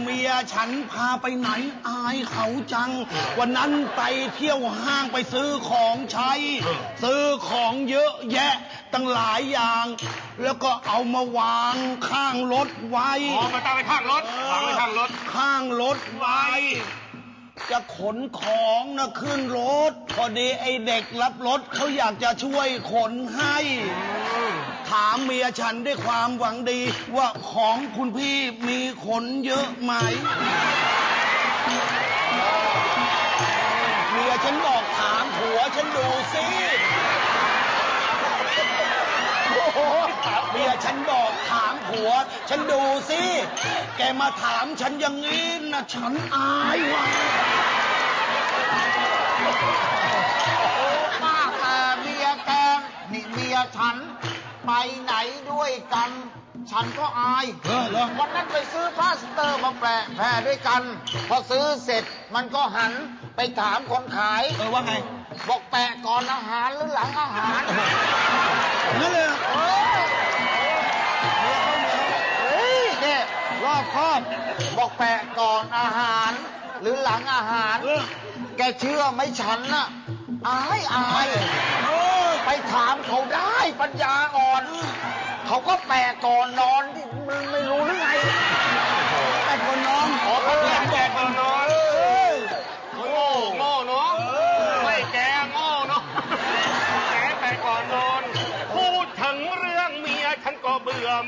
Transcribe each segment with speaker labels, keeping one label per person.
Speaker 1: เมียฉันพาไปไหนอายเขาจัง วันนั้นไปเที่ยวห้างไปซื้อของใช้ ซื้อของเยอะแยะตั้งหลายอย่าง แล้วก็เอามาวางข้างรถไว้
Speaker 2: อ๋อมาตั้งไว้ข้างรถวางไว้ข้างรถ
Speaker 1: ข้างรถไว้ จะขนของนะขึ้นรถ พอดีไอเด็กรับรถเขาอยากจะช่วยขนให้ ถามเมียฉันด้วยความหวังดี ว่าของคุณพี่มีขนเยอะไหม เมียฉันบอกถามผัวฉันดูสิโอ้โห เมียฉันบอกถามผัว ฉันดูสิ แกมาถามฉันอย่างนี้นะฉันอายว่ะ
Speaker 3: ป้าแต่เมียแกนี่เมียฉัน ไปไหนด้วยกัน ฉันก็อาย
Speaker 1: เออเหรอ
Speaker 3: วันนั้นไปซื้อพลาสเตอร์มาแปะแผ่ด้วยกัน พอซื้อเสร็จมันก็หันไปถามคนขาย
Speaker 1: เออว่าไง
Speaker 3: บอกแปะก่อนอาหารหรือหลังอาหาร
Speaker 1: นั่นเลยเหรอ
Speaker 3: เออ ครอบบอกแปะก่อนอาหาร หรือหลังอาหาร แกเชื่อไหมฉันน่ะอายอาย
Speaker 1: เออ
Speaker 3: ไปถามเขาได้ปัญญาอ่อน เขาก็แปะก่อนนอนที่มึงไม่รู้หรือไง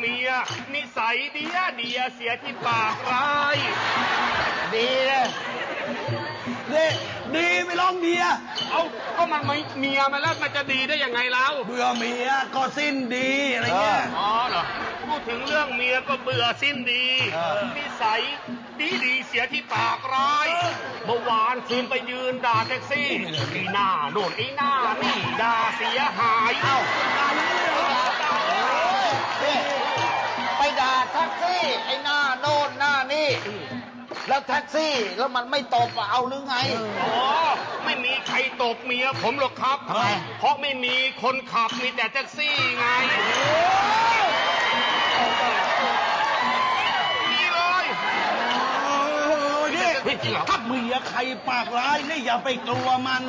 Speaker 3: เบื่
Speaker 2: อเมีย นิสัยเดียเดียเสียที่ปากร้าย
Speaker 3: ดีเลย
Speaker 1: นี่ดีไม่ร้องเมีย
Speaker 2: เอาก็มันไม่เมียมาแล้วมันจะดีได้ยังไงแล้ว
Speaker 1: เบื่อเมียก็สิ้นดีอะไรเงี้ย
Speaker 2: อ๋อเหรอ พูดถึงเรื่องเมียก็เบื่อสิ้นดีนิสัยดีดีเสียที่ปากร้าย เมื่อวานคืนไปยืนด่าแท็กซี่อีหน้าโน่นอีหน้านี่ด่าเสียหาย
Speaker 3: เอ้า ท็กซี่ไอ้หน้าโน่นหน้านี่ แล้วแท็กซี่แล้วมันไม่ตบอะเอาหรือไง
Speaker 2: อ๋อ ไม่มีใครตบเมียผมหรอกครับ
Speaker 3: ทำไม
Speaker 2: เพราะไม่มีคนขับมีแต่แท็กซี่ไง ย
Speaker 1: นี่
Speaker 2: จริงเหรอ
Speaker 1: ถ้าเมียใครปากร้ายนี่อย่าไปกลัวมัน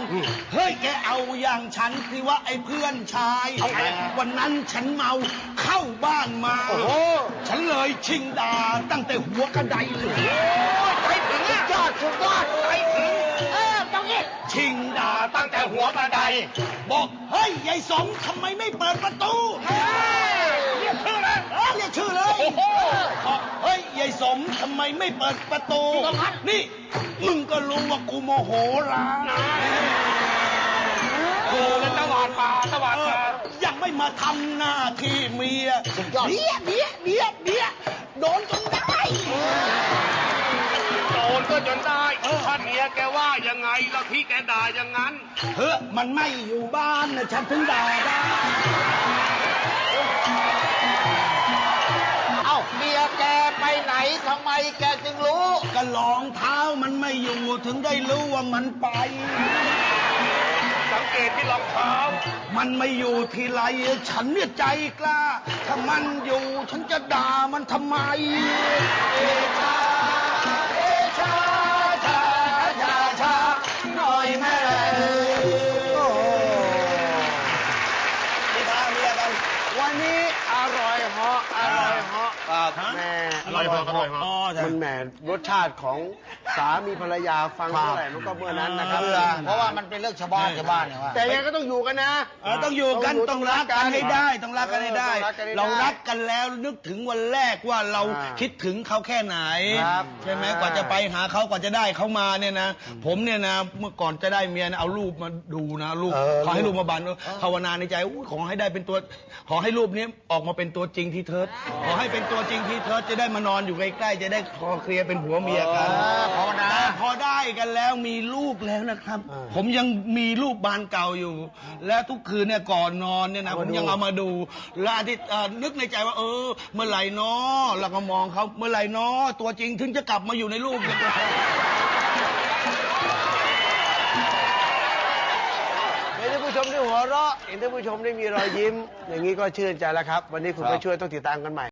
Speaker 1: เฮ้ยแกเอาอย่างฉันที่ว่าไอ้เพื่อนชาย
Speaker 2: เอาไงอะ
Speaker 1: วันนั้นฉันเมาเข้าบ้านมา
Speaker 3: โอ้โห
Speaker 1: ฉันเลยชิงดาตั้งแต่หัวกระไดเลย
Speaker 2: ใจถึงอะ
Speaker 3: ยอดสุดยอด
Speaker 2: ใจถึง
Speaker 3: เออต้องนี้
Speaker 1: ชิงดา
Speaker 2: ตั้งแต่หัวกระได
Speaker 1: บอกเฮ้ยยายสมทำไมไม่เปิดประตู เไมไม่เปิดประตูนี่ มึงก็รู้ว่ากูโมโหร้าน
Speaker 2: โอ้แล้วตะวานป่าตะวาน
Speaker 1: เอ
Speaker 2: ป่า
Speaker 1: อยังไม่มาทำหน้าที่เมีย
Speaker 3: สุดยอด
Speaker 1: เดียเดียเดียเดียโดนจนได้
Speaker 2: โดนก็จนได้ถ้าเมียแกว่ายังไงแล้วที่แกด่าอย่างนั้น
Speaker 1: เฮ้ยมันไม่อยู่บ้านนะฉันถึงด่าได้
Speaker 3: เอ้าเมียแกไปไหนทำไมแกจึงรู้
Speaker 1: ก็รองเท้ามันไม่อยู่ถึงได้รู้ว่ามันไป
Speaker 2: สังเกตที่รองเท้า
Speaker 1: มันไม่อยู่ทีไรฉันเนี่ยใจกล้า ถ้ามันอยู่ฉันจะด่ามันทำไม
Speaker 4: อยเหาะ
Speaker 1: ครับ
Speaker 4: แม่
Speaker 2: อร่อยเหาะอร่อยเหาะ
Speaker 1: อ๋อจ้ะ
Speaker 4: มันแหมรสชาติของสามีภรรยาฟังเท่าไหร่มันก็เมื่อนั้นนะครับ
Speaker 1: เออ
Speaker 3: เพราะว่ามันเป็นเรื่องชาวบ้านชาวบ้านเนี่ยว่า
Speaker 4: แต่ยังไงก็ต้องอยู่กันนะ
Speaker 1: เออต้องอยู่กันต้องรักกันให้ได้ต้องรักกันให้ได้
Speaker 4: เออต้องรักกันให้ได้
Speaker 1: เรารักกันแล้วนึกถึงวันแรกว่าเรา
Speaker 4: อ่า
Speaker 1: คิดถึงเขาแค่ไหน
Speaker 4: ครับ
Speaker 1: ใช่ไหม
Speaker 4: อ่าก
Speaker 1: ว่าจะไปหาเขากว่าจะได้เขามาเนี่ยนะ ผมเนี่ยนะเมื่อก่อนจะได้เมียนะเอารูปมาดูนะรูป
Speaker 4: เออ
Speaker 1: ขอให้รูปมาบันภาวนาในใจอุ๊ยขอให้ได้เป็นตัวขอให้รูปนี้ออกมาเป็นตัวจริงที่เทิดขอให้เป็นตัวจริงที่เทิดจะได้มานอนอยู่ใกล้ๆจะได้คอเคลียร์เป็นผัวเมียกัน
Speaker 3: เออภาวนา
Speaker 1: แต่พอได้กันแล้วมีลูกแล้วนะครับ ผมยังมีรูปบานเก่าอยู่ และทุกคืนเนี่ยก่อนนอนเนี่ยนะผมยังเอามาดูและอธิษเอ่อนึกในใจว่า เออ เมื่อไหร่นอเราก็มองเขาเมื่อไหร่นอตัวจริงถึงจะกลับมาอยู่ในรูปเนี่ย
Speaker 4: เห็นท่านผู้ชมได้หัวเราะเห็นท่านผู้ชมได้มีรอยยิ้ม อย่างนี้ก็ชื่นใจแล้วครับ วันนี้คุณไปช่วยต้องติดตามกันใหม่